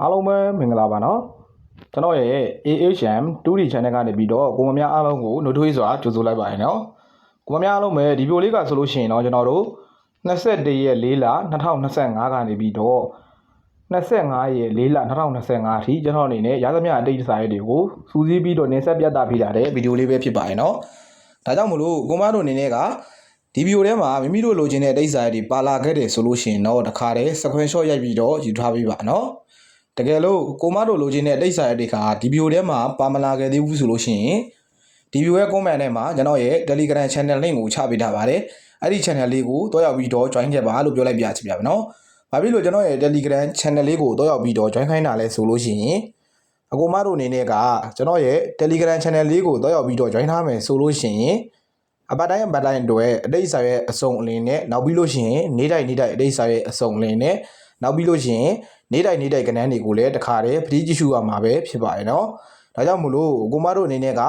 အားလုံးပဲမင်္ဂလာပါနော်ကျွန်တော်ရဲ့ AHM 2D channel ကနေပြီးတော့ကိုမများအားလုံးကိုနှုတ်ထွေးစွာကြိုဆိုလိုက်ပါရစေနော်ကိုမများအားလုံးပဲဒီဗီဒီယိုလေးကဆိုလို့ရှိရင်တော့ကျွန်တော်တို့21ရက်4လ2025ကနေပြီးတော့25ရက်4လ2025အထိကျွန်တော်အနေနဲ့ရသမျှအတိတ်စာရက်တွေကိုစူးစီးပြီးတော့နေဆက်ပြသပေးကြတဲ့ဗီဒီယိုလေးပဲဖြစ်ပါရဲ့နော်ဒါကြောင့်မလို့ကိုမတို့အနေနဲ့ကဒီဗီဒီယိုထဲမှာမိမိတို့လိုချင်တဲ့အတိတ်စာရက်တွေပါလာခဲ့တယ်ဆိုလို့ရှိရင်တော့တခါတည်း screenshot ရိုက်ပြီးတော့ယူထားပေးပါနော် တကယ်လို့ကိုမတို့လိုချင်တဲ့တိတ်စာရက်တွေကဒီဗီဒီယိုထဲမှာပါမလာခဲ့သေးဘူးဆိုလို့ရှိရင်ဒီဗီဒီယိုရဲ့ comment ထဲမှာကျွန်တော်ရဲ့ Telegram channel link ကိုချပေးထားပါတယ်အဲ့ဒီ channel လေးကိုတွားရောက်ပြီးတော့ join ခဲ့ပါလို့ပြောလိုက်ပြချင်ပါမယ်နော်ဘာဖြစ်လို့ကျွန်တော်ရဲ့ Telegram channel လေးကိုတွားရောက်ပြီးတော့ join ခိုင်းတာလဲဆိုလို့ရှိရင်အကိုမတို့အနေနဲ့ကကျွန်တော်ရဲ့ Telegram channel လေးကိုတွားရောက်ပြီးတော့ join ထားမယ်ဆိုလို့ရှိရင်အပတ်တိုင်းအပတ်တိုင်းအတွက်အတိတ်စာရဲ့အစုံအလင်းနဲ့နောက်ပြီးလို့ရှိရင်နေ့တိုင်းနေ့တိုင်းအတိတ်စာရဲ့အစုံအလင်းနဲ့ နောက်ပြီးလို့ရှိရင်နေ့တိုင်းနေ့တိုင်းကဏ္ဍတွေကိုလည်းတခါတည်းပတိကြည့်ရှုရမှာပဲဖြစ်ပါတယ်နော်။ဒါကြောင့်မို့လို့ကိုမတို့အနေနဲ့က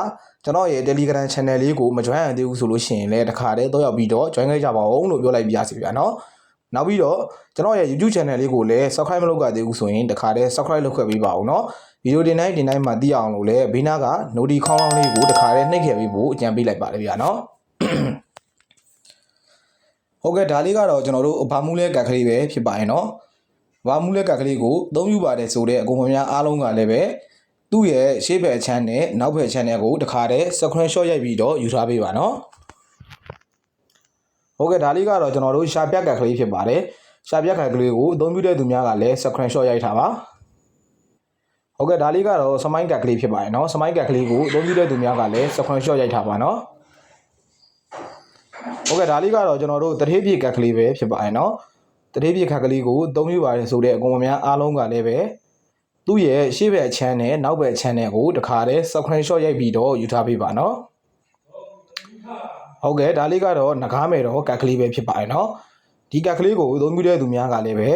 ကျွန်တော်ရဲ့ Telegram channel လေးကိုမ join ရသေးဘူးဆိုလို့ရှိရင်လည်းတခါတည်းတော့ရောက်ပြီးတော့ join ခဲ့ကြပါဦးလို့ပြောလိုက်ပြရစီဗျာနော်။နောက်ပြီးတော့ကျွန်တော်ရဲ့ YouTube channel လေးကိုလည်း subscribe မလုပ်ကြသေးဘူးဆိုရင်တခါတည်း subscribe လုပ်ခဲ့ပေးပါဦးနော်။ဗီဒီယိုတင်တိုင်းတင်တိုင်းမှာသိအောင်လို့လည်းဘေးနားက noti ခေါင်းလောင်းလေးကိုတခါတည်းနှိပ်ခဲ့ပေးဖို့အကြံပေးလိုက်ပါတယ်ဗျာနော်။ဟုတ်ကဲ့ဒါလေးကတော့ကျွန်တော်တို့ဘာမှုလဲကတ်ကလေးပဲဖြစ်ပါရဲ့နော်။ ဘာမှုလဲကတ်ကလေးကိုအသုံးပြုပါတယ်ဆိုတဲ့အကုန်မများအားလုံးကလည်းပဲသူ့ရဲ့ရှေ့ဘက်အချမ်းနဲ့နောက်ဘက်အချမ်းတွေကိုတခါတည်း screenshot ရိုက်ပြီးတော့ယူထားပေးပါနော်။ဟုတ်ကဲ့ဒါလေးကတော့ကျွန်တော်တို့ရှာပြကတ်ကလေးဖြစ်ပါတယ်။ရှာပြကတ်ကလေးကိုအသုံးပြုတဲ့သူများကလည်း screenshot ရိုက်ထားပါ။ဟုတ်ကဲ့ဒါလေးကတော့စမိုင်းကတ်ကလေးဖြစ်ပါတယ်နော်။စမိုင်းကတ်ကလေးကိုအသုံးပြုတဲ့သူများကလည်း screenshot ရိုက်ထားပါနော်။ဟုတ်ကဲ့ဒါလေးကတော့ကျွန်တော်တို့တထေးပြေကတ်ကလေးပဲဖြစ်ပါတယ်နော်။ တထေးပြေကတ်ကလေးကိုအသုံးပြုပါတယ်ဆိုတဲ့အကုန်မများအားလုံးကလည်းပဲသူ့ရဲ့ရှေ့ဘက်အချမ်းနဲ့နောက်ဘက်အချမ်းနဲ့ကိုတခါတည်း screenshot ရိုက်ပြီးတော့ယူထားပေးပါနော်။ဟုတ်ကဲ့ဒါလေးကတော့ငကားမယ်တော့ကတ်ကလေးပဲဖြစ်ပါတယ်နော်။ဒီကတ်ကလေးကိုအသုံးပြုတဲ့သူများကလည်းပဲ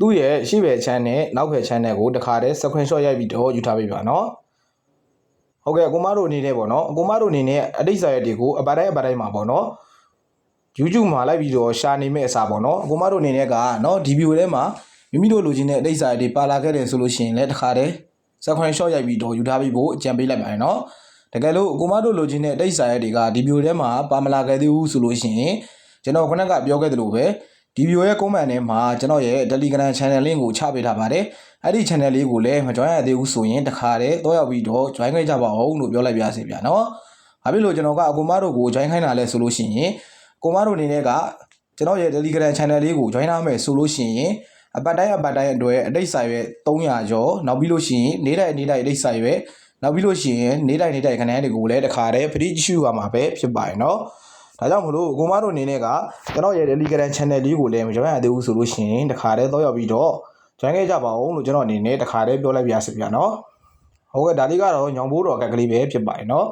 သူ့ရဲ့ရှေ့ဘက်အချမ်းနဲ့နောက်ဘက်အချမ်းနဲ့ကိုတခါတည်း screenshot ရိုက်ပြီးတော့ယူထားပေးပါနော်။ဟုတ်ကဲ့အကူမတို့အနေနဲ့ပေါ့နော်အကူမတို့အနေနဲ့အတိတ်စာရက်တွေကိုအပတ်တိုင်းအပတ်တိုင်းမှာပေါ့နော် YouTube မှာလိုက်ပြီးတော့ရှာနေမဲ့အစားပေါ့နော်အကူမတို့အနေနဲ့ကနော်ဒီဗီဒီယိုထဲမှာမိမိတို့လိုချင်တဲ့အတိတ်စာရက်တွေပါလာခဲ့တယ်ဆိုလို့ရှိရင်လည်းတခါတည်း screenshot ရိုက်ပြီးတော့ယူထားပြီးဖို့အကြံပေးလိုက်ပါတယ်နော်တကယ်လို့အကူမတို့လိုချင်တဲ့အတိတ်စာရက်တွေကဒီဗီဒီယိုထဲမှာပါမလာခဲ့သေးဘူးဆိုလို့ရှိရင်ကျွန်တော်ခုနကပြောခဲ့သလိုပဲဒီဗီဒီယိုရဲ့ comment ထဲမှာကျွန်တော်ရဲ့ Telegram channel link ကိုချပေးထားပါတယ်အဲ့ဒီ channel လေးကိုလည်းမ join ရသေးဘူးဆိုရင်တခါတည်းတော့ရောက်ပြီးတော့ join ခဲ့ကြပါဦးလို့ပြောလိုက်ပါစေဗျာနော်။ဘာဖြစ်လို့ကျွန်တော်ကအကူမတို့ကို join ခိုင်းတာလဲဆိုလို့ရှိရင် ကိုမတို့အနေနဲ့ကကျွန်တော်ရဲ့ Telegram channel လေးကို join ထားမယ်ဆိုလို့ရှိရင်အပတ်တိုင်းအပတ်တိုင်းအတွက်အတိတ်စာရွက်300ကျော်နောက်ပြီးလို့ရှိရင်နေ့တိုင်းနေ့တိုင်းအတိတ်စာရွက်နောက်ပြီးလို့ရှိရင်နေ့တိုင်းနေ့တိုင်းခဏတွေကိုလည်းတခါတည်းပရိကြည့်ရှုရမှာပဲဖြစ်ပါတယ်နော်။ဒါကြောင့်မလို့ကိုမတို့အနေနဲ့ကကျွန်တော်ရဲ့ Telegram channel လေးကိုလည်းမ join ရသေးဘူးဆိုလို့ရှိရင်တခါတည်းတော့ရောက်ပြီးတော့ join ခဲ့ကြပါဦးလို့ကျွန်တော်အနေနဲ့တခါတည်းပြောလိုက်ပြရစီဗျာနော်ဟုတ်ကဲ့ဒါလေးကတော့ညောင်ဘိုးတော်ကတ်ကလေးပဲဖြစ်ပါတယ်နော်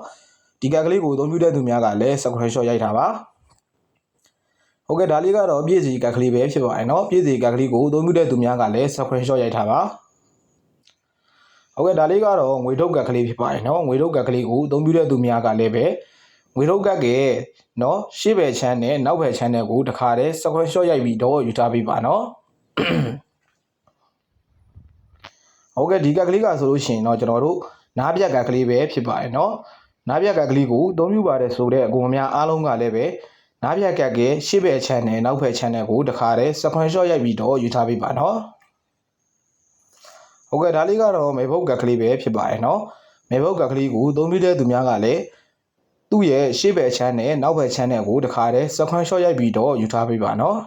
ဒီကတ်ကလေးကိုအသုံးပြုတဲ့သူများကလည်း screenshot ရိုက်ထားပါ ဟုတ်ကဲ့ဒါလေးကတော့ပြည့်စီကတ်ကလေးပဲဖြစ်ပါတယ်နော်ပြည့်စီကတ်ကလေးကိုအသုံးပြုတဲ့သူများကလည်း screenshot ရိုက်ထားပါဟုတ်ကဲ့ဒါလေးကတော့ငွေထုတ်ကတ်ကလေးဖြစ်ပါတယ်နော်ငွေထုတ်ကတ်ကလေးကိုအသုံးပြုတဲ့သူများကလည်းပဲငွေထုတ်ကတ်ကနော်ရှေ့ဘက်ချမ်းနဲ့နောက်ဘက်ချမ်းနဲ့ကိုတခါတည်း screenshot ရိုက်ပြီးတော့ယူထားပေးပါနော် ဟုတ်ကဲ့ဒီကတ်ကလေးကဆိုလို့ရှိရင်တော့ကျွန်တော်တို့နားပြက်ကတ်ကလေးပဲဖြစ်ပါတယ်เนาะနားပြက်ကတ်ကလေးကိုအသုံးပြုပါတယ်ဆိုတဲ့အကူအများအားလုံးကလည်းပဲ နားပြကက်ကရှေ့ဘက် channel နောက်ဘက် channel ကိုတခါတည်း screenshot ရိုက်ပြီးတော့ယူထားပေးပါနော်ဟုတ်ကဲ့ဒါလေးကတော့မေဘုတ်ကက်ကလေးပဲဖြစ်ပါတယ်နော်မေဘုတ်ကက်ကလေးကိုသုံးပြီးတဲ့သူများကလည်းသူ့ရဲ့ရှေ့ဘက် channel နောက်ဘက် channel ကိုတခါတည်း screenshot ရိုက်ပြီးတော့ယူထားပေးပါနော်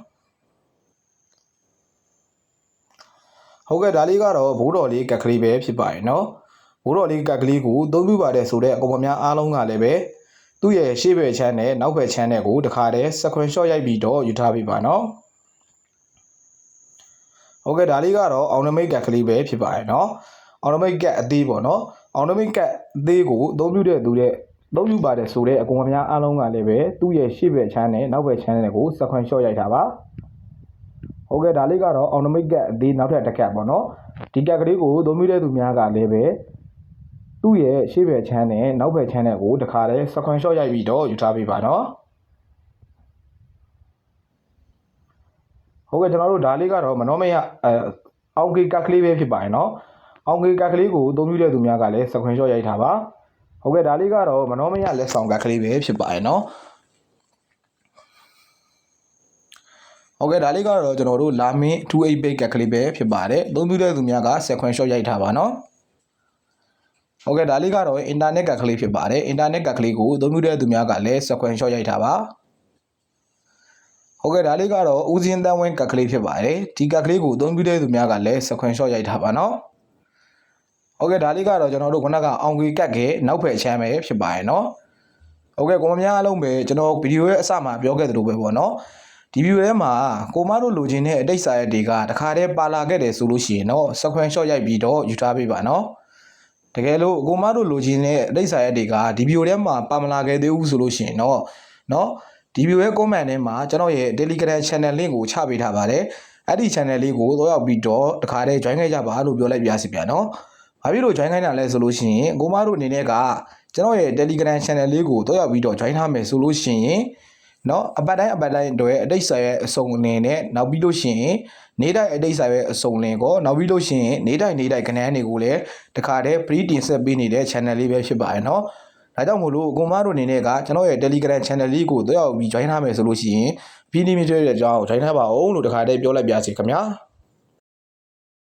ဟုတ်ကဲ့ဒါလေးကတော့ဘိုးတော်လေးကက်ကလေးပဲဖြစ်ပါတယ်နော်ဘိုးတော်လေးကက်ကလေးကိုသုံးပြပါတဲ့ဆိုတဲ့အကောင်မများအားလုံးကလည်းပဲ သူ့ရဲ့ရှေ့ဘက်ချမ်းနဲ့နောက်ဘက်ချမ်းနဲ့ကိုတခါတည်း screenshot ရိုက်ပြီးတော့ယူထားပေးပါနော်ဟုတ်ကဲ့ဒါလေးကတော့အောင်နမိတ်ကတ်ကလေးပဲဖြစ်ပါတယ်နော်အောင်နမိတ်ကတ်အသေးပေါ့နော်အောင်နမိတ်ကတ်အသေးကိုအသုံးပြုတဲ့သူတဲ့သုံးပြုပါတယ်ဆိုတဲ့အကောင်မများအားလုံးကလည်းပဲသူ့ရဲ့ရှေ့ဘက်ချမ်းနဲ့နောက်ဘက်ချမ်းနဲ့ကို screenshot ရိုက်တာပါဟုတ်ကဲ့ဒါလေးကတော့အောင်နမိတ်ကတ်အသေးနောက်ထပ်တစ်ကတ်ပေါ့နော်ဒီကတ်ကလေးကိုသုံးမိတဲ့သူများကလည်းပဲ သူ့ရဲ့ရှေ့ဘက်ချမ်းနဲ့နောက်ဘက်ချမ်းနဲ့ကိုတခါတည်း screenshot ရိုက်ပြီးတော့ယူထားပေးပါနော်ဟုတ်ကဲ့ကျွန်တော်တို့ဒါလေးကတော့မနှောမရအဲအောင်ကေကတ်ကလေးပဲဖြစ်ပါတယ်နော်အောင်ကေကတ်ကလေးကိုအသုံးပြုတဲ့သူများကလည်း screenshot ရိုက်ထားပါဟုတ်ကဲ့ဒါလေးကတော့မနောမယလက်ဆောင်ကတ်ကလေးပဲဖြစ်ပါတယ်နော်ဟုတ်ကဲ့ဒါလေးကတော့ကျွန်တော်တို့လာမင်း28 bit ကတ်ကလေးပဲဖြစ်ပါတယ်အသုံးပြုတဲ့သူများက screenshot ရိုက်ထားပါနော် ဟုတ်ကဲ့ဒါလေးကတော့ internet ကတ်ကလေးဖြစ်ပါတယ် internet ကတ်ကလေးကိုအသုံးပြုတဲ့သူများကလည်း screenshot ရိုက်ထားပါဟုတ်ကဲ့ဒါလေးကတော့ဦးစင်းတန်းဝင်းကတ်ကလေးဖြစ်ပါတယ်ဒီကတ်ကလေးကိုအသုံးပြုတဲ့သူများကလည်း screenshot ရိုက်ထားပါနော်ဟုတ်ကဲ့ဒါလေးကတော့ကျွန်တော်တို့ခုနကအောင်ကြီးကတ်ခဲ့နောက်ဖက်အချမ်းပဲဖြစ်ပါတယ်နော်ဟုတ်ကဲ့ကိုမများအားလုံးပဲကျွန်တော်ဗီဒီယိုရဲ့အစမှာပြောခဲ့သလိုပဲပေါ့နော်ဒီဗီဒီယိုထဲမှာကိုမတို့လိုချင်တဲ့အတိတ်စာရက်တွေကတခါတည်းပါလာခဲ့တယ်ဆိုလို့ရှိရင်တော့ screenshot ရိုက်ပြီးတော့ယူထားပေးပါနော် တကယ်လို့အကိုမတို့လိုချင်တဲ့အတိတ်ဆိုင်ရက်တွေကဒီဗီဒီယိုထဲမှာပါမလာခဲ့သေးဘူးဆိုလို့ရှိရင်တော့နော်ဒီဗီဒီယိုရဲ့ comment ထဲမှာကျွန်တော်ရဲ့ Telegram channel link ကိုချပေးထားပါတယ်အဲ့ဒီ channel လေးကိုတော့ရောက်ပြီးတော့တခါတည်း join ခဲ့ကြပါလို့ပြောလိုက်ပါစီဗျာနော်ဘာဖြစ်လို့ join ခိုင်းတာလဲဆိုလို့ရှိရင်အကိုမတို့အနေနဲ့ကကျွန်တော်ရဲ့ Telegram channel လေးကိုတော့ရောက်ပြီးတော့ join ထားမယ်ဆိုလို့ရှိရင် နော်အပတ်တိုင်းအပတ်တိုင်းတို့ရဲ့အတိတ်ဆာရဲ့အစုံလင်နဲ့နောက်ပြီးလို့ရှိရင်နေတိုင်းအတိတ်ဆာရဲ့အစုံလင်ကိုနောက်ပြီးလို့ရှိရင်နေတိုင်းနေတိုင်းကဏ္ဍတွေကိုလည်းတခါတည်း pre တင်ဆက်ပေးနေတဲ့ channel လေးပဲဖြစ်ပါတယ်နော်ဒါကြောင့်မို့လို့အကွန်မတို့အနေနဲ့ကကျွန်တော်ရဲ့ Telegram channel လေးကိုတော့ရောက်ပြီး join ထားမယ်ဆိုလို့ရှိရင် PDM တွေရဲ့အကြောင်း join ထားပါအောင်လို့တခါတည်းပြောလိုက်ပါစီခင်ဗျာ။